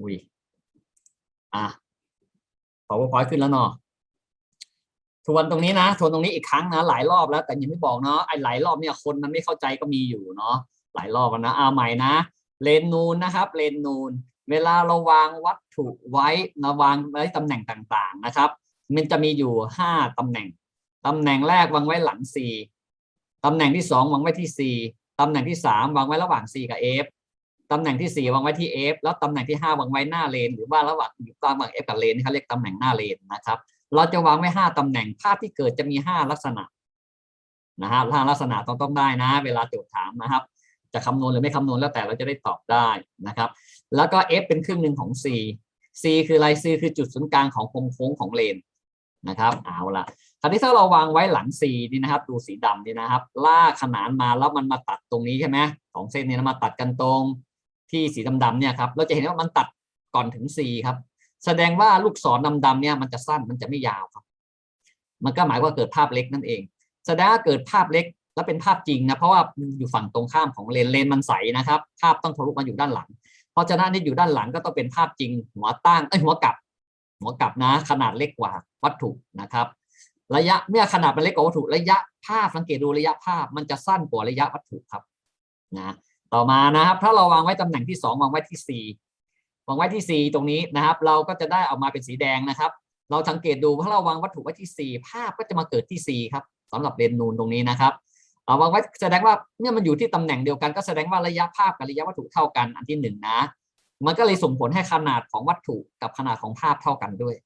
อุ้ยอะ powerpoint ขึ้นแล้วเนาะทวนตรงนี้นะทวนตรงนี้อีกครั้งนะ หลายรอบแล้ว แต่ยังไม่บอกเนาะไอ้หลายรอบเนี่ยคนมันไม่เข้าใจก็มีอยู่เนาะหลายรอบแล้วนะเอาใหม่นะเลนนูนนะครับ เลนนูน เวลาเราวางวัตถุไว้นะวางไว้ตำแหน่งต่างๆนะครับ มันจะมีอยู่ห้าตำแหน่งตำแหน่งแรกวางไว้หลัง C ตำแหน่งที่สองวางไว้ที่ C ตำแหน่งที่สามวางไว้ระหว่าง C กับ F ตำแหน่งที่สี่วางไว้ที่ F แล้วตำแหน่งที่ห้าวางไว้หน้าเลน หรือว่าระหว่างอยู่ระหว่าง F กับเลนนี่เขาเรียกตำแหน่งหน้าเลนนะครับ เราจะวางไว้ห้าตำแหน่งภาพที่เกิดจะมีห้าลักษณะนะฮะห้าลักษณะต้องต้องได้นะ เวลาโจทย์ถามนะครับ จะคำนวณหรือไม่คำนวณแล้วแต่เราจะได้ตอบได้นะครับ แล้วก็ F เป็นครึ่งหนึ่งของ C C คืออะไร C คือจุดศูนย์กลางของวงโค้งของเลนนะครับเอาละคราวนี้ถ้าเราวางไว้หลัง C นี่นะครับ ดูสีดำนี่นะครับ ลากขนานมาแล้วมันมาตัดตรงนี้ใช่ไหมสองเส้นนี้มาตัดกันตรง ที่สีดำๆเนี่ยครับเราจะเห็นว่ามันตัดก่อนถึง C ครับ แสดงว่าลูกศรดำๆเนี่ยมันจะสั้นมันจะไม่ยาวครับ มันก็หมายว่าเกิดภาพเล็กนั่นเอง แสดงว่าเกิดภาพเล็กและเป็นภาพจริงนะเพราะว่าอยู่ฝั่งตรงข้ามของเลนเลนมันใสนะครับ ภาพต้องทะลุมาอยู่ด้านหลัง เพราะฉะนั้นนี่อยู่ด้านหลังก็ต้องเป็นภาพจริง หัวตั้งเอ้ยหัวกลับ หัวกลับนะ ขนาดเล็กกว่าวัตถุนะครับ ระยะเมื่อขนาดมันเล็กกว่าวัตถุระยะภาพสังเกตดูระยะภาพมันจะสั้นกว่าระยะวัตถุครับนะ ต่อมานะครับ ถ้าเราวางไว้ตำแหน่งที่สองวางไว้ที่สี่วางไว้ที่สี่ตรงนี้นะครับ เราก็จะได้ออกมาเป็นสีแดงนะครับ เราสังเกตดูถ้าเราวางวัตถุไว้ที่สี่ภาพก็จะมาเกิดที่สี่ครับสำหรับเลนนูนตรงนี้นะครับเอาวางไว้แสดงว่าเนี่ยมันอยู่ที่ตำแหน่งเดียวกันก็แสดงว่าระยะภาพกับระยะวัตถุเท่ากันอันที่หนึ่งนะมันก็เลยส่งผลให้ขนาดของวัตถุกับขนาดของภาพเท่ากันด้วย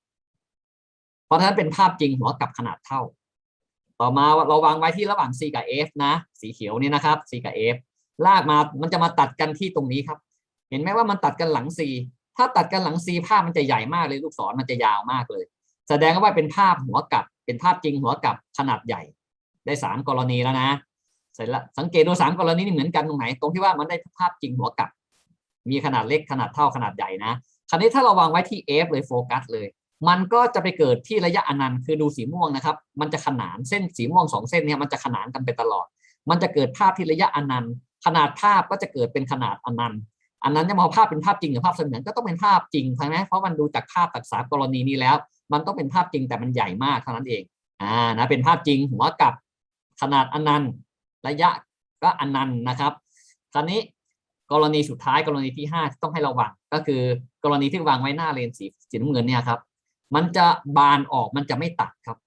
เพราะฉะนั้นเป็นภาพจริงหัวกับขนาดเท่า ต่อมาเราวางไว้ที่ระหว่าง C กับ F นะ สีเขียวนี่นะครับ C กับ F ลากมามันจะมาตัดกันที่ตรงนี้ครับ เห็นไหมว่ามันตัดกันหลัง C ถ้าตัดกันหลัง C ภาพมันจะใหญ่มากเลยลูกศรมันจะยาวมากเลย แสดงว่าเป็นภาพหัวกลับ เป็นภาพจริงหัวกลับขนาดใหญ่ ได้สามกรณีแล้วนะเสร็จแล้วสังเกตดูสามกรณีนี่เหมือนกันตรงไหนตรงที่ว่ามันได้ภาพจริงหัวกลับ มีขนาดเล็กขนาดเท่าขนาดใหญ่นะคราวนี้ถ้าเราวางไว้ที่ F เลยโฟกัสเลย มันก็จะไปเกิดที่ระยะอนันต์คือดูสีม่วงนะครับ มันจะขนานเส้นสีม่วงสองเส้นเนี่ยมันจะขนานกันไปตลอด มันจะเกิดภาพที่ระยะอนันต์ ขนาดภาพก็จะเกิดเป็นขนาดอนันต์อันนั้นจะมองภาพเป็นภาพจริงหรือภาพเสมือนก็ต้องเป็นภาพจริงใช่ไหมเพราะมันดูจากภาพตักษากรณีนี้แล้ว มันต้องเป็นภาพจริงแต่มันใหญ่มากเท่านั้นเองอ่านะเป็นภาพจริงหัวกับขนาดอนันต์ระยะก็อนันต์นะครับคราวนี้กรณีสุดท้ายกรณีที่ห้าต้องให้ระวังก็คือกรณีที่วางไว้หน้าเลนสีสีน้ำเงินเนี่ยครับ มันจะบานออกมันจะไม่ตัดครับ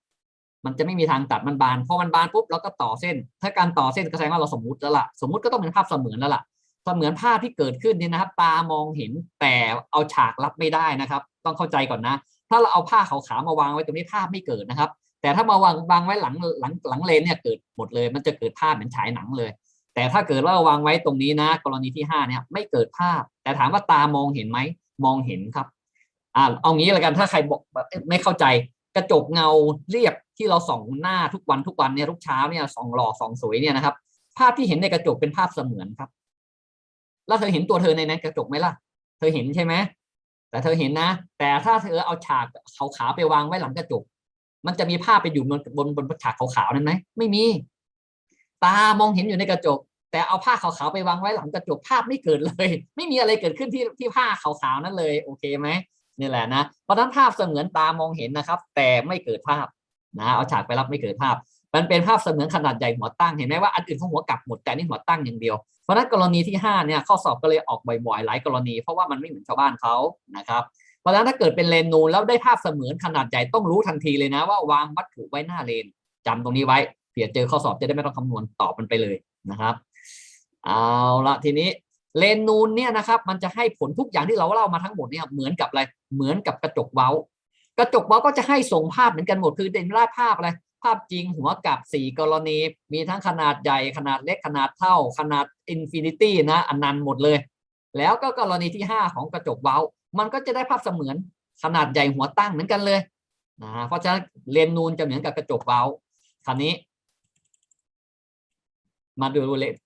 มันจะไม่มีทางตัดมันบานพอมันบานปุ๊บเราก็ต่อเส้น ถ้าการต่อเส้นก็แสดงว่าเราสมมติแล้วล่ะสมมติก็ต้องเป็นภาพเสมือนแล้วล่ะเสมือนภาพที่เกิดขึ้นเนี่ยนะครับ ตามองเห็นแต่เอาฉากรับไม่ได้นะครับ ต้องเข้าใจก่อนนะ ถ้าเราเอาผ้าขาวๆมาวางไว้ตรงนี้ภาพไม่เกิดนะครับ แต่ถ้ามาวางวางไว้หลังหลังหลังเลนเนี่ยเกิดหมดเลย มันจะเกิดภาพเหมือนฉายหนังเลย แต่ถ้าเกิดว่าเราวางไว้ตรงนี้นะ กรณีที่ห้าเนี่ยไม่เกิดภาพ แต่ถามว่าตามองเห็นไหมมองเห็นครับอ่าเอางี้ละกันถ้าใครบอกไม่เข้าใจกระจกเงาเรียบ ที่เราส่องหน้าทุกวันทุกวันเนี่ยทุกเช้าเนี่ยส่องหล่อส่องสวยเนี่ยนะครับ ภาพที่เห็นในกระจกเป็นภาพเสมือนครับ แล้วเธอเห็นตัวเธอในนั้นกระจกไหมล่ะ เธอเห็นใช่ไหมแต่เธอเห็นนะ แต่ถ้าเธอเอาฉากขาวๆไปวางไว้หลังกระจก มันจะมีภาพไปอยู่บนบนบนฉากขาวๆนั้นไหมไม่มี ตามองเห็นอยู่ในกระจก แต่เอาผ้าขาวๆไปวางไว้หลังกระจกภาพไม่เกิดเลย ไม่มีอะไรเกิดขึ้นที่ที่ผ้าขาวๆนั้นเลย โอเคไหมนี่แหละนะเพราะนั้นภาพเสมือนตามองเห็นนะครับ แต่ไม่เกิดภาพ นะเอาฉากไปรับไม่เกิดภาพ มันเป็นภาพเสมือนขนาดใหญ่หัวตั้งเห็นไหมว่าอันอื่นเขาหัวกลับหมดแต่นี่หัวตั้งอย่างเดียวเพราะนั้นกรณีที่ห้าเนี่ยข้อสอบก็เลยออกบ่อยๆหลายกรณี เพราะว่ามันไม่เหมือนชาวบ้านเขานะครับเพราะฉะนั้นถ้าเกิดเป็นเลนนูนแล้วได้ภาพเสมือนขนาดใหญ่ต้องรู้ทันทีเลยนะ ว่าวางวัตถุไว้หน้าเลนจำตรงนี้ไว้เผื่อเจอข้อสอบจะได้ไม่ต้องคำนวณตอบมันไปเลยนะครับเอาละทีนี้เลนนูนเนี่ยนะครับมันจะให้ผลทุกอย่างที่เราเล่ามาทั้งหมดเนี่ยเหมือนกับอะไรเหมือนกับกระจกเว้า กระจกว้าก็จะให้ส่งภาพเหมือนกันหมดคือเด่นล่าภาพอะไรภาพจริงหัวกับสี่กรณี มีทั้งขนาดใหญ่ขนาดเล็กขนาดเท่า ขนาดอินฟินิตี้นะอันนันต์หมดเลย แล้วก็กรณีที่ห้าของกระจกเว้า มันก็จะได้ภาพเสมือนขนาดใหญ่หัวตั้งเหมือนกันเลยนะเพราะฉะนั้นเลนนูนจะเหมือนกับกระจกเว้าคราวนี้ มาดู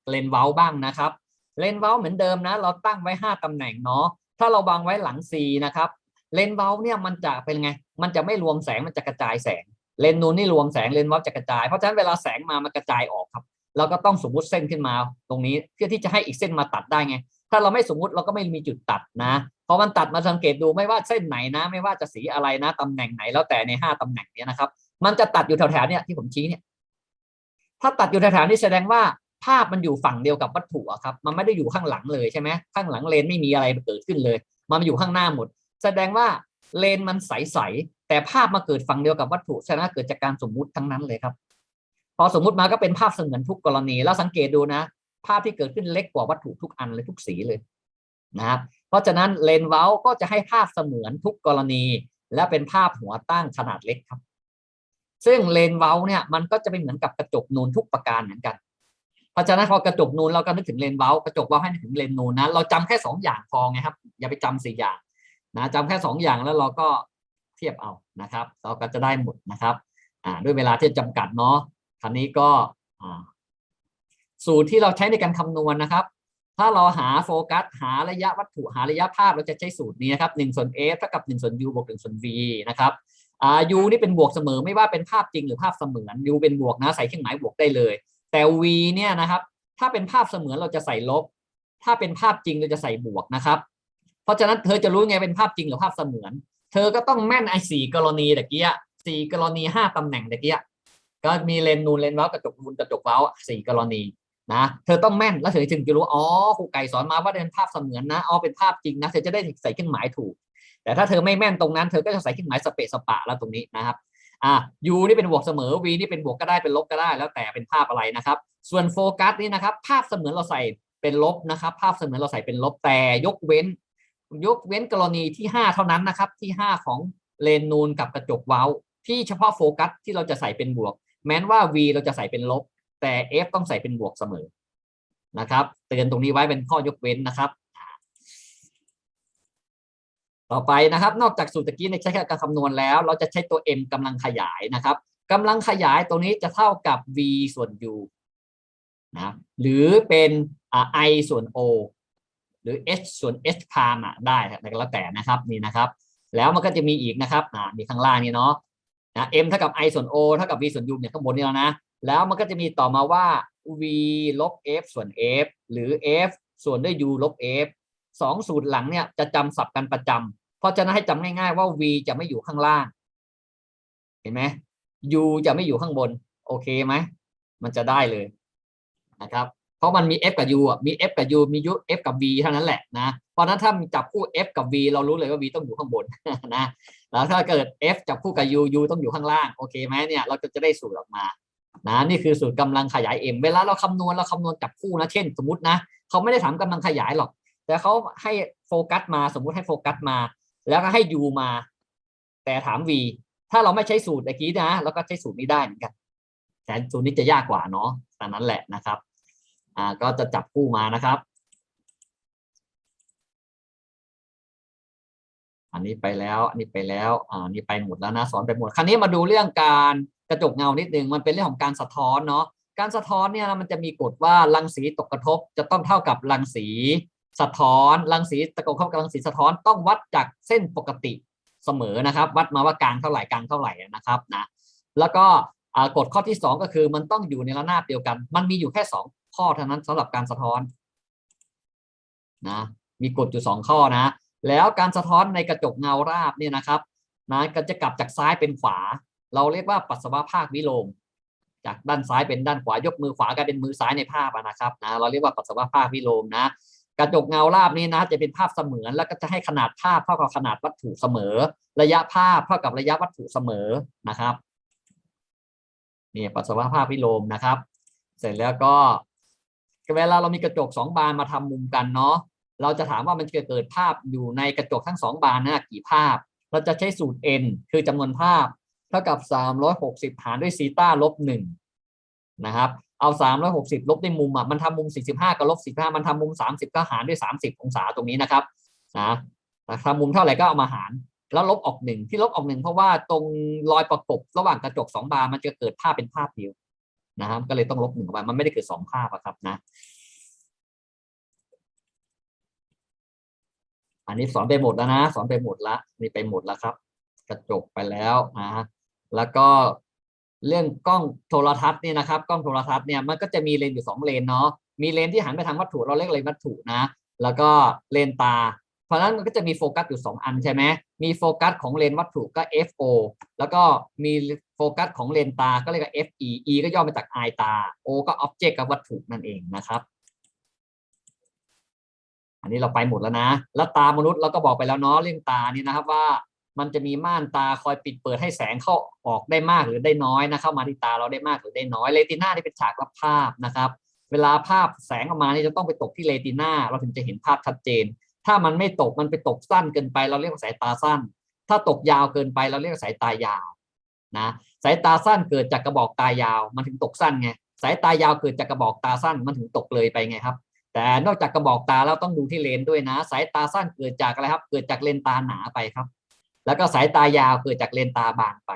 เลนเว้าบ้างนะครับ เลนเว้าเหมือนเดิมนะ เราตั้งไว้ห้าตำแหน่งเนาะถ้าเราวางไว้หลัง C นะครับ เลนเว้าเนี่ยมันจะเป็นไง มันจะไม่รวมแสงมันจะกระจายแสง เลนนูนนี่รวมแสงเลนเว้าจะกระจาย เพราะฉะนั้นเวลาแสงมามันกระจายออกครับ เราก็ต้องสมมุติเส้นขึ้นมาตรงนี้เพื่อที่จะให้อีกเส้นมาตัดได้ไง ถ้าเราไม่สมมุติเราก็ไม่มีจุดตัดนะเพอมันตัดมาสังเกตดูไม่ว่าเส้นไหนนะ ไม่ว่าจะสีอะไรนะตำแหน่งไหนแล้วแต่ในห้าตำแหน่งเนี้ยนะครับ มันจะตัดอยู่แถวๆเนี่ยที่ผมชี้เนี่ยถ้าตัดอยู่แถวๆนี้แสดงว่าภาพมันอยู่ฝั่งเดียวกับวัตถุครับ มันไม่ได้อยู่ข้างหลังเลยใช่ไหมข้างหลังเลนไม่มีอะไรเกิดขึ้นเลย มันอยู่ข้างหน้าหมด แสดงว่าเลนมันใสๆแต่ภาพมาเกิดฝั่งเดียวกับวัตถุแสดงว่าเกิดจากการสมมุติทั้งนั้นเลยครับ พอสมมุติมาก็เป็นภาพเสมือนทุกกรณี แล้วสังเกตดูนะ ภาพที่เกิดขึ้นเล็กกว่าวัตถุทุกอันเลยทุกสีเลยนะครับเพราะฉะนั้นเลนเว้าก็จะให้ภาพเสมือนทุกกรณี และเป็นภาพหัวตั้งขนาดเล็กครับ ซึ่งเลนเว้าเนี่ยมันก็จะเป็นเหมือนกับกระจกนูนทุกประการเหมือนกันเพราะฉะนั้นพอกระจกนูนเราก็นึกถึงเลนเว้ากระจกเว้าให้นึกถึงเลนนูนนะเราจำแค่สองอย่างพอไงครับ อย่าไปจำสี่อย่าง นะจำแค่สองอย่างแล้วเราก็เทียบเอานะครับ เราก็จะได้หมดนะครับด้วยเวลาที่จำกัดเนาะคราวนี้ก็สูตรที่เราใช้ในการคำนวณนะครับ ถ้าเราหาโฟกัส หาระยะวัตถุหาระยะภาพเราจะใช้สูตรนี้นะครับหนึ่งส่วน f เท่ากับหนึ่งส่วน u บวกหนึ่งส่วน v นะครับอ่า u นี่เป็นบวกเสมอไม่ว่าเป็นภาพจริงหรือภาพเสมือน u เป็นบวกนะใส่เครื่องหมายบวกได้เลย แต่ v เนี่ยนะครับ ถ้าเป็นภาพเสมือนเราจะใส่ลบ ถ้าเป็นภาพจริงเราจะใส่บวกนะครับ ราะฉะนั้นเธอจะรู้ไงเป็นภาพจริงหรือภาพเสมือน เธอก็ต้องแม่นไอ้สี่กรณีตะกี้สี่กรณีห้าตำแหน่งตะกี้ก็มีเลนนูนเลนเว้ากระจกนูนกระจกเว้าสี่กรณีนะเธอต้องแม่นแล้วเธอถึงจะรู้อ๋อครูไก่สอนมาว่าเป็นภาพเสมือนนะอ๋อเป็นภาพจริงนะเธอจะได้ใส่เครื่องหมายถูก แต่ถ้าเธอไม่แม่นตรงนั้น เธอก็จะใส่เครื่องหมายสเปะสปะแล้วตรงนี้นะครับอ่า u นี่เป็นบวกเสมอ v นี่เป็นบวกก็ได้เป็นลบก็ได้ แล้วแต่เป็นภาพอะไรนะครับ ส่วนโฟกัสนี่นะครับ ภาพเสมือนเราใส่เป็นลบนะครับ ภาพเสมือนเราใส่เป็นลบแต่ยกเว้น ยกเว้นกรณีที่ 5 เท่านั้นนะครับ ที่ 5 ของเลนนูนกับกระจกเว้า ที่เฉพาะโฟกัสที่เราจะใส่เป็นบวก แม้นว่า v เราจะใส่เป็นลบ แต่ f ต้องใส่เป็นบวกเสมอนะครับเตือนตรงนี้ไว้เป็นข้อยกเว้นนะครับ ต่อไปนะครับ นอกจากสูตรตะกี้ในใช้การคำนวณแล้ว เราจะใช้ตัว m กำลังขยายนะครับกำลังขยายตรงนี้จะเท่ากับ v ส่วน u นะหรือเป็นอ่า i ส่วน o หรือ h ส่วน h พามอะได้แต่ก็แล้วแต่นะครับนี่นะครับ แล้วมันก็จะมีอีกนะครับอ่ามีข้างล่างนี่เนาะนะ m เท่ากับ i ส่วน o เท่ากับ v ส่วน u เนี่ยข้างบนนี่แล้วนะ แล้วมันก็จะมีต่อมาว่า v ลบ f ส่วน f หรือ f ส่วนด้วย u ลบ f สองสูตรหลังเนี่ยจะจำสับกันประจำเพราะฉะนั้นให้จำง่ายๆว่า v จะไม่อยู่ข้างล่าง เห็นไหม u จะไม่อยู่ข้างบน โอเคไหม มันจะได้เลยนะครับ เพราะมันมี f กับ u อะมี f กับ u มี u f กับ v เท่านั้นแหละนะเพราะนั้นถ้าจับคู่ f กับ v เรารู้เลยว่า v ต้องอยู่ข้างบนนะแล้วถ้าเกิด f จับคู่กับ u u ต้องอยู่ข้างล่างโอเคไหมเนี่ยเราจะได้สูตรออกมานะนี่คือสูตรกำลังขยาย m เวลาเราคำนวณเราคำนวณจับคู่นะเช่น สมมตินะเขาไม่ได้ถามกำลังขยายหรอก แต่เขาให้โฟกัสมาสมมุติให้โฟกัสมา แล้วก็ให้ u มา แต่ถาม v ถ้าเราไม่ใช้สูตรเมื่อกี้นะเราก็ใช้สูตรนี้ได้เหมือนกันแต่สูตรนี้จะยากกว่าเนาะแต่นั้นแหละนะครับ อ่าก็จะจับคู่มานะครับ อันนี้ไปแล้ว อันนี้ไปแล้วอ่านี่ไปหมดแล้วนะสอนไปหมด คราวนี้มาดูเรื่องการกระจกเงานิดนึงมันเป็นเรื่องของการสะท้อนเนาะการสะท้อนเนี่ยมันจะมีกฎว่ารังสีตกกระทบ จะต้องเท่ากับรังสีสะท้อนรังสีตะกกระทบกับรังสีสะท้อนต้องวัดจากเส้นปกติเสมอนะครับ วัดมาว่ากลางเท่าไหร่กลางเท่าไหร่นะครับนะแล้วก็กฎข้อที่สองก็คือมันต้องอยู่ในระนาบเดียวกัน มันมีอยู่แค่สอง ข้อเท่านั้นสำหรับการสะท้อนนะมีกฎอยู่สองข้อนะ แล้วการสะท้อนในกระจกเงาราบเนี่ยนะครับนะก็จะกลับจากซ้ายเป็นขวา เราเรียกว่าปัสสาวะภาควิโลม จากด้านซ้ายเป็นด้านขวายกมือขวากลายเป็นมือซ้ายในภาพนะครับนะเราเรียกว่าปัสสาวะภาควิโลมนะกระจกเงาราบนี้นะจะเป็นภาพเสมือนแล้วก็จะให้ขนาดภาพเท่ากับขนาดวัตถุเสมอ ระยะภาพเท่ากับระยะวัตถุเสมอนะครับนี่ปัสสาวะภาควิโลมนะครับ เสร็จแล้วก็ เวลาเรามีกระจกสองบานมาทำมุมกันเนาะเราจะถามว่ามันจะเกิดภาพอยู่ในกระจกทั้งสองบานนะกี่ภาพ เราจะใช้สูตร n คือจำนวนภาพ เท่ากับ 360 หารด้วยซีต้าลบหนึ่งนะครับเอา 360 ลบด้วยมุมอะมันทำมุม 45 กับลบ15มันทำมุม 30 ก็หารด้วย 30 องศาตรงนี้นะครับนะทำมุมเท่าไหร่ก็เอามาหารแล้วลบออกหนึ่งที่ลบออกหนึ่งเพราะว่าตรงรอยประกบระหว่างกระจกสองบานมันจะเกิดภาพเป็นภาพเดียว นะครับก็เลยต้องลบหนึ่งออกไปมันไม่ได้เกิดสองภาพอะครับนะ อันนี้สอนไปหมดแล้วนะ สอนไปหมดละนี่ไปหมดแล้วครับ กระจกไปแล้วนะแล้วก็เรื่องกล้องโทรทัศน์เนี่ยนะครับกล้องโทรทัศน์เนี่ยมันก็จะมีเลนอยู่สองเลนเนาะมีเลนที่หันไปทางวัตถุเราเรียกเลนวัตถุนะ แล้วก็เลนตา เพราะฉะนั้นมันก็จะมีโฟกัสอยู่สองอันใช่ไหม มีโฟกัสของเลนส์วัตถุก็ FO แล้วก็มีโฟกัสของเลนส์ตาก็เรียกว่า FE E ก็ย่อมาจาก eye ตา O ก็ object กับวัตถุนั่นเองนะครับ อันนี้เราไปหมดแล้วนะ แล้วตามนุษย์เราก็บอกไปแล้วเนาะเรื่องตานี่นะครับว่ามันจะมีม่านตาคอยปิดเปิดให้แสงเข้าออกได้มากหรือได้น้อยนะเข้ามาที่ตาเราได้มากหรือได้น้อยเลติน่านี่เป็นฉากรับภาพนะครับ เวลาภาพแสงออกมานี่จะต้องไปตกที่เลติน่าเราถึงจะเห็นภาพชัดเจน ถ้ามันไม่ตกมันไปตกสั้นเกินไป เราเรียกว่าสายตาสั้น ถ้าตกยาวเกินไปเราเรียกสายตายาวนะสายตาสั้นเกิดจากกระบอกตายาว มันถึงตกสั้นไงสายตายาวเกิดจากกระบอกตาสั้นมันถึงตกเลยไปไงครับ แต่นอกจากกระบอกตาแล้วต้องดูที่เลนส์ด้วยนะ สายตาสั้นเกิดจากอะไรครับ เกิดจากเลนตาหนาไปครับ แล้วก็สายตายาวเกิดจากเลนตาบางไป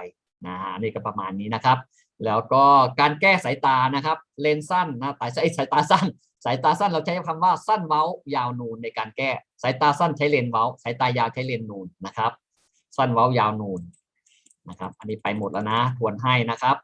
นะนี่ก็ประมาณนี้นะครับ แล้วก็การแก้สายตานะครับ เลนส์สั้นนะแต่สายสายตาสั้น สายตาสั้นเราใช้คำว่าสั้นเว้ายาวนูนในการแก้ สายตาสั้นใช้เลนเว้า สายตายาวใช้เลนนูนนะครับ สั้นเว้ายาวนูนนะครับ อันนี้ไปหมดแล้วนะทวนให้นะครับ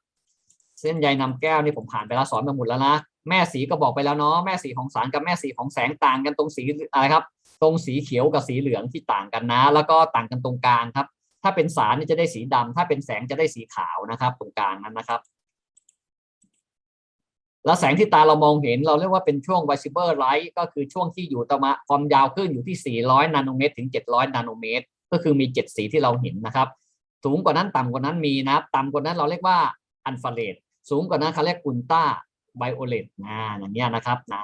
เส้นใยนำแก้วนี่ผมผ่านไปแล้วสอนมาหมดแล้วนะแม่สีก็บอกไปแล้วเนาะแม่สีของสารกับแม่สีของแสงต่างกันตรงสีอะไรครับ ตรงสีเขียวกับสีเหลืองที่ต่างกันนะ แล้วก็ต่างกันตรงกลางครับ ถ้าเป็นสารนี่จะได้สีดำถ้าเป็นแสงจะได้สีขาวนะครับ ตรงกลางนั้นนะครับ แล้วแสงที่ตาเรามองเห็นเราเรียกว่าเป็นช่วง visible light ก็คือช่วงที่อยู่ตะมาความยาวขึ้นอยู่ที่ 400 นาโนเมตร ถึง 700 นาโนเมตร ก็คือมี 7 สีที่เราเห็นนะครับ สูงกว่านั้นต่ำกว่านั้นมีนะต่ำกว่านั้นเราเรียกว่าอันฟาเรดสูงกว่านั้นเขาเรียกอุลตราไบโอเลตนะอย่างเงี้ยนะครับนะ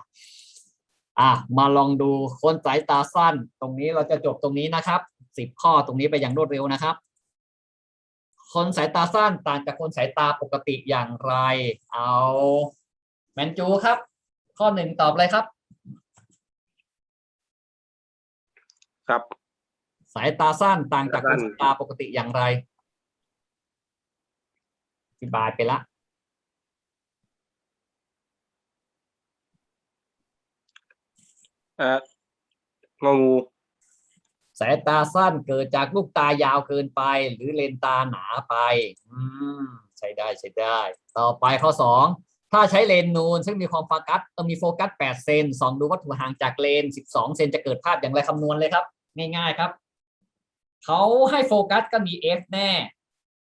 อะมาลองดูคนสายตาสั้น ตรงนี้เราจะจบตรงนี้นะครับสิบข้อตรงนี้ไปอย่างรวดเร็วนะครับ คนสายตาสั้นต่างจากคนสายตาปกติอย่างไร เอา แมนจูครับ ข้อหนึ่งตอบเลยครับ ครับ สายตาสั้นต่างจากคนสั้นสายตาปกติอย่างไรอธิบายไปละเอ่ององู สายตาสั้นเกิดจากลูกตายาวเกินไป หรือเลนส์ตาหนาไป อืมใช้ได้ใช้ได้ ต่อไปข้อสอง ถ้าใช้เลนส์นูนซึ่งมีความโฟกัสเอ่อมีโฟกัส 8 เซนส่องดูวัตถุห่างจากเลน 12 เซนจะเกิดภาพอย่างไรคำนวณเลยครับ ง่ายๆครับ เขาให้โฟกัสก็มี f แน่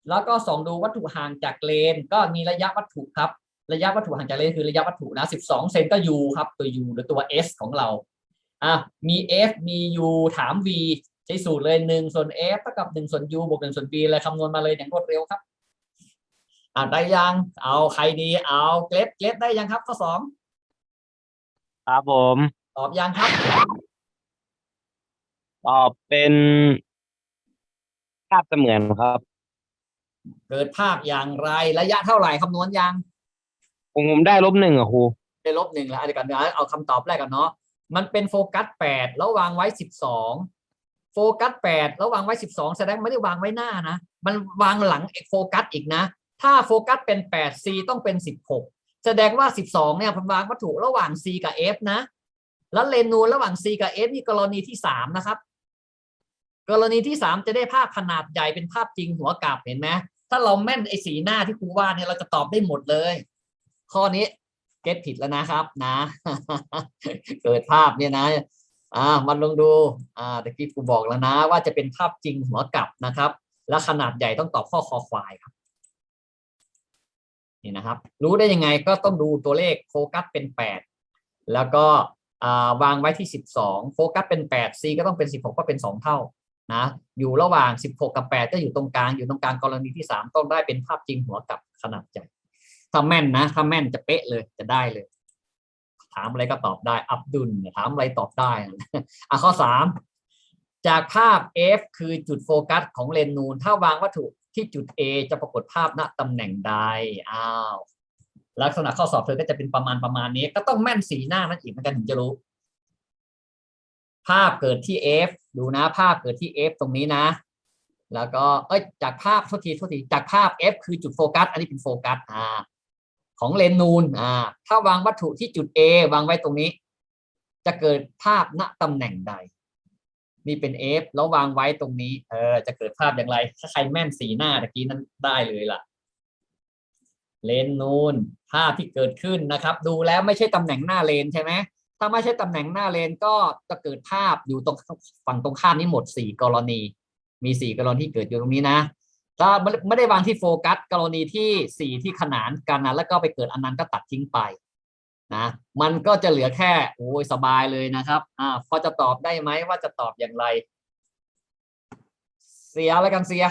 แล้วก็ส่องดูวัตถุห่างจากเลน ก็มีระยะวัตถุครับ ระยะวัตถุห่างจากเลนคือระยะวัตถุนะ 12 เซนก็ u ครับ ตัว u หรือตัว s ของเราอะมี f มี u ถาม v ใช้สูตรเลยหนึ่งส่วน f เท่ากับหนึ่งส่วน u บวกหนึ่งส่วน v เลยคำนวณมาเลยอย่างรวดเร็วครับ อ่าได้ยัง เอาใครดี เอาเกรดเกรดได้ยังครับ ข้อสองครับผม ตอบยังครับ ตอบเป็นภาพเสมือนครับ เกิดภาพอย่างไรระยะเท่าไหร่คำนวณยังผมผมได้ลบหนึ่งอะครูได้ลบหนึ่งแล้วเดี๋ยวกันเดี๋ยวเอาคำตอบแรกกันเนาะมันเป็นโฟกัสแปดแล้ววางไว้สิบสองโฟกัสแปดแล้ววางไว้สิบสองแสดงไม่ได้วางไว้หน้านะ มันวางหลังเอกโฟกัสอีกนะ ถ้าโฟกัสเป็นแปด C ต้องเป็นสิบหกแสดงว่าสิบสองเนี่ยมันวางวัตถุระหว่าง C กับ F นะ แล้วเลนนูนระหว่าง C กับ F นี่กรณีที่สามนะครับ กรณีที่สามจะได้ภาพขนาดใหญ่เป็นภาพจริงหัวกลับเห็นไหมถ้าเราแม่นไอ้สีหน้าที่ครูว่าเนี่ยเราจะตอบได้หมดเลย ข้อนี้เก็ตผิดแล้วนะครับนะ เกิดภาพเนี่ยนะอ่ามันลองดูอ่าตะกี้ครูบอกแล้วนะ ว่าจะเป็นภาพจริงหัวกลับนะครับ และขนาดใหญ่ต้องตอบข้อคอควายครับ นี่นะครับ รู้ได้ยังไงก็ต้องดูตัวเลขโฟกัสเป็นแปดแล้วก็วางไว้ที่สิบสองโฟกัสเป็นแปด C ก็ต้องเป็นสิบหกก็เป็นสองเท่านะอยู่ระหว่างสิบหกกับแปดก็อยู่ตรงกลางอยู่ตรงกลางกรณีที่สามต้องได้เป็นภาพจริงหัวกลับขนาดใหญ่ถ้าแม่นนะถ้าแม่นจะเป๊ะเลยจะได้เลย ถามอะไรก็ตอบได้ อับดุลถามอะไรตอบได้อะข้อสามจากภาพ F คือจุดโฟกัสของเลนส์นูน ถ้าวางวัตถุ ที่จุด A จะปรากฏภาพณตำแหน่งใดอ้าวลักษณะข้อสอบเธอก็จะเป็นประมาณประมาณนี้ ก็ต้องแม่นสีหน้านั่นอีกเหมือนกันถึงจะรู้ ภาพเกิดที่ F ดูนะ ภาพเกิดที่ F ตรงนี้นะ แล้วก็เอ้ยจากภาพโทษทีโทษทีจากภาพ F คือจุดโฟกัส อันนี้เป็นโฟกัสอ่าของเลนส์นูนอ่าถ้าวางวัตถุที่จุด A วางไว้ตรงนี้ จะเกิดภาพณตำแหน่งใด นี่เป็น F แล้ววางไว้ตรงนี้ เออ จะเกิดภาพอย่างไร ถ้าใครแม่นสีหน้าตะกี้นั้นได้เลยล่ะ เลนนูนภาพที่เกิดขึ้นนะครับ ดูแล้วไม่ใช่ตำแหน่งหน้าเลนใช่ไหมถ้าไม่ใช่ตำแหน่งหน้าเลนก็จะเกิดภาพอยู่ตรงฝั่งตรงข้ามนี้หมดสี่กรณี มีสีกรณีที่เกิดอยู่ตรงนี้นะถ้าไม่ได้วางที่โฟกัส กรณีที่สีที่ขนานกันนะแล้วก็ไปเกิดอันนั้นก็ตัดทิ้งไป นะมันก็จะเหลือแค่โอ้ยสบายเลยนะครับ อ่าพอจะตอบได้ไหมว่าจะตอบอย่างไร เสียแล้วกันเสีย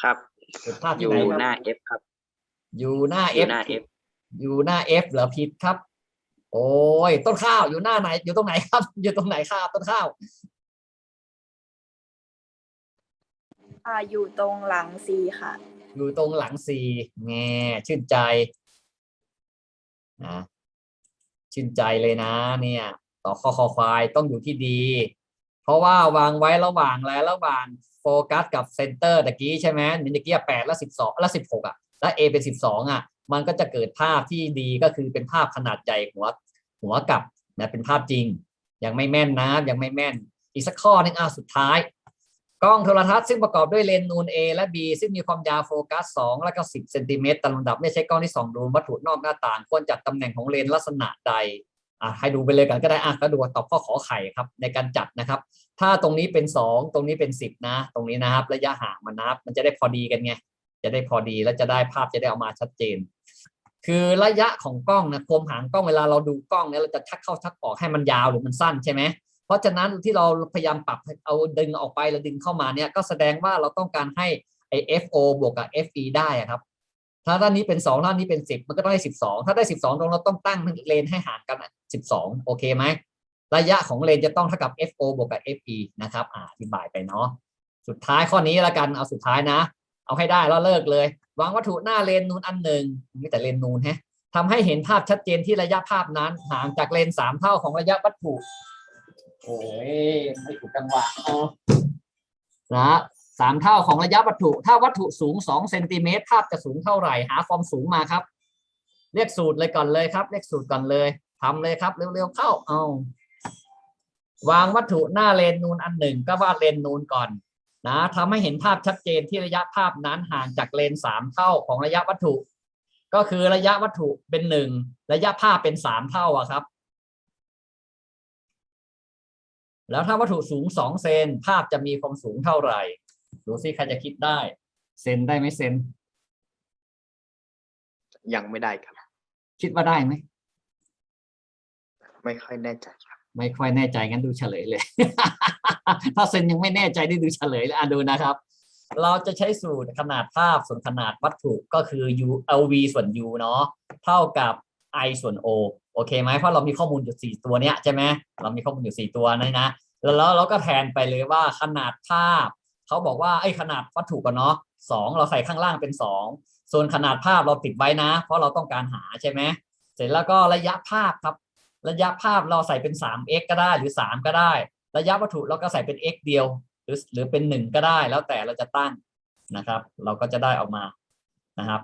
ครับเกิดพลาดอที่ยู่ไหนครับหน้า F ครับอยู่หน้า อยู่ F หน้า F อยู่หน้า F เหรอผิดครับ โอ้ยต้นข้าวอยู่หน้าไหน อยู่ตรงไหนครับ อยู่ตรงไหนครับต้นข้าว อ่าอยู่ตรงหลังซีค่ะ อยู่ตรงหลังสี่แง่ชื่นใจนะชื่นใจเลยนะ เนี่ย ต่อข้อคอควายต้องอยู่ที่ดี เพราะว่าวางไว้ระหว่างแล้วระหว่างโฟกัสกับเซนเตอร์ตะกี้ใช่ไหมนี่ตะกี้แปดแล้วสิบสองแล้วสิบหกอะแล้ว A เป็นสิบสองอะ มันก็จะเกิดภาพที่ดีก็คือเป็นภาพขนาดใหญ่หัวหัวกลับนะเป็นภาพจริง ยังไม่แม่นนะยังไม่แม่น อีกสักข้อหนึงอะสุดท้าย กล้องโทรทัศน์ซึ่งประกอบด้วยเลนส์นูน A และ B ซึ่งมีความยาวโฟกัส 2 แล้วก็ 10 เซนติเมตรตามลำดับไม่ใช่กล้องที่ส่องดูวัตถุนอกหน้าต่าง ควรจัดตำแหน่งของเลนส์ลักษณะใดอะให้ดูไปเลยกันก็ได้อะก็ดูตอบข้อขอไข่ครับในการจัดนะครับ ถ้าตรงนี้เป็น 2 ตรงนี้เป็น 10 นะ ตรงนี้นะครับ ระยะห่างมันนับ มันจะได้พอดีกันไงจะได้พอดีแล้วจะได้ภาพจะได้ออกมาชัดเจน คือระยะของกล้องนะคมหางกล้องเวลาเราดูกล้องเนี่ยเราจะชักเข้าชักออกให้มันยาวหรือมันสั้นใช่ไหม เพราะฉะนั้นที่เราพยายามปรับเอาดึงออกไปแล้วดึงเข้ามาเนี่ยก็แสดงว่าเราต้องการให้ไอ FO บวกกับ FE ได้ครับ ถ้าด้านนี้เป็นสองด้านนี้เป็นสิบมันก็ต้องได้สิบสองถ้าได้สิบสองตรงเราต้องตั้งเลนให้ห่างกันสิบสองโอเคไหมระยะของเลนจะต้องเท่ากับ FO บวกกับ FE นะครับอธิบายไปเนาะสุดท้ายข้อนี้ละกันเอาสุดท้ายนะ เอาให้ได้แล้วเลิกเลยวางวัตถุหน้าเลนนูนอันหนึ่งมีแต่เลนนูนฮะทำให้เห็นภาพชัดเจนที่ระยะภาพนั้นห่างจากเลนสามเท่าของระยะวัตถุ โอ้ยไม่ถูกจังหวะเอานะสามเท่าของระยะวัตถุ ถ้าวัตถุสูงสองเซนติเมตรภาพจะสูงเท่าไหร่ หาความสูงมาครับ เรียกสูตรเลยก่อนเลยครับ เรียกสูตรก่อนเลยทำเลยครับ เร็วๆเข้า เอา วางวัตถุหน้าเลนนูนอันหนึ่งก็วาดเลนนูนก่อน นะทำให้เห็นภาพชัดเจนที่ระยะภาพนั้นห่างจากเลนสามเท่าของระยะวัตถุ ก็คือระยะวัตถุเป็นหนึ่งระยะภาพเป็นสามเท่าอะครับ แล้วถ้าวัตถุสูงสองเซนภาพจะมีความสูงเท่าไหร่ดูซิใครจะคิดได้เซนได้ไหมเซนยังไม่ได้ครับ คิดว่าได้ไหมไม่ค่อยแน่ใจครับ ไม่ค่อยแน่ใจงั้นดูเฉลยเลย ถ้าเซนยังไม่แน่ใจได้ดูเฉลยเลยอะดูนะครับ เราจะใช้สูตรขนาดภาพส่วนขนาดวัตถุก็คือ u lv ส่วน u เนาะเท่ากับ i ส่วน o โอเคไหมเพราะเรามีข้อมูลอยู่สี่ตัวเนี้ยใช่ไหมเรามีข้อมูลอยู่สี่ตัวนี่นะแล้วเราก็แทนไปเลยว่าขนาดภาพเขาบอกว่าไอ้ขนาดวัตถุกันเนาะสองเราใส่ข้างล่างเป็นสองส่วนขนาดภาพเราติดไว้นะ เพราะเราต้องการหาใช่ไหมเสร็จแล้วก็ระยะภาพครับ ระยะภาพเราใส่เป็น 3x ก็ได้หรือ 3 ก็ได้ ระยะวัตถุเราก็ใส่เป็น x เดียว หรือหรือเป็น 1 ก็ได้แล้วแต่เราจะตั้งนะครับ เราก็จะได้ออกมานะครับ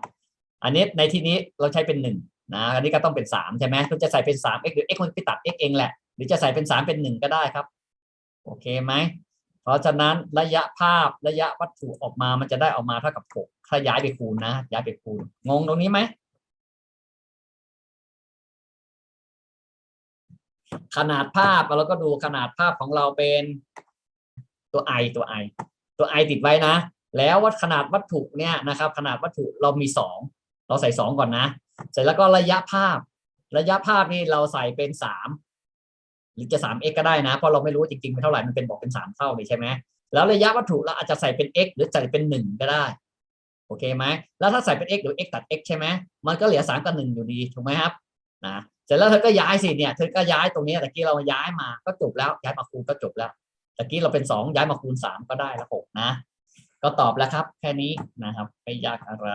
อันนี้ในที่นี้เราใช้เป็น 1 นะอันนี้ก็ต้องเป็น3ใช่ไหมคุณจะใส่เป็น 3x หรือ x มันไปตัด x เองแหละ หรือจะใส่เป็น3เป็น1ก็ได้ครับ โอเคไหม เพราะฉะนั้นระยะภาพระยะวัตถุออกมามันจะได้ออกมาเท่ากับ6ถ้าย้ายไปคูณนะ ย้ายไปคูณ งงตรงนี้ไหม ขนาดภาพเราก็ดูขนาดภาพของเราเป็นตัว i ตัว i ตัว i ติดไว้นะ แล้ววัดขนาดวัตถุเนี่ยนะครับ ขนาดวัตถุเรามีสองเราใส่สองก่อนนะ เสร็จแล้วก็ระยะภาพ ระยะภาพนี่เราใส่เป็นสามหรือจะสาม x ก็ได้นะ เพราะเราไม่รู้จริงๆเป็นเท่าไหร่มันเป็นบอกเป็นสามเท่านี่ใช่ไหมแล้วระยะวัตถุเราอาจจะใส่เป็น x หรือใส่เป็นหนึ่งก็ได้โอเคไหมแล้วถ้าใส่เป็น x หรือ x ตัด x ใช่ไหมมันก็เหลือสามกับหนึ่งอยู่ดีถูกไหมครับนะเสร็จแล้วเธอก็ย้ายสิเนี่ยเธอก็ย้ายตรงนี้ตะกี้เราย้ายมาก็จบแล้วย้ายมาคูณก็จบแล้วตะกี้เราเป็นสองย้ายมาคูณสามก็ได้แล้วหกนะ ก็ตอบแล้วครับ แค่นี้นะครับไม่ยากอะไร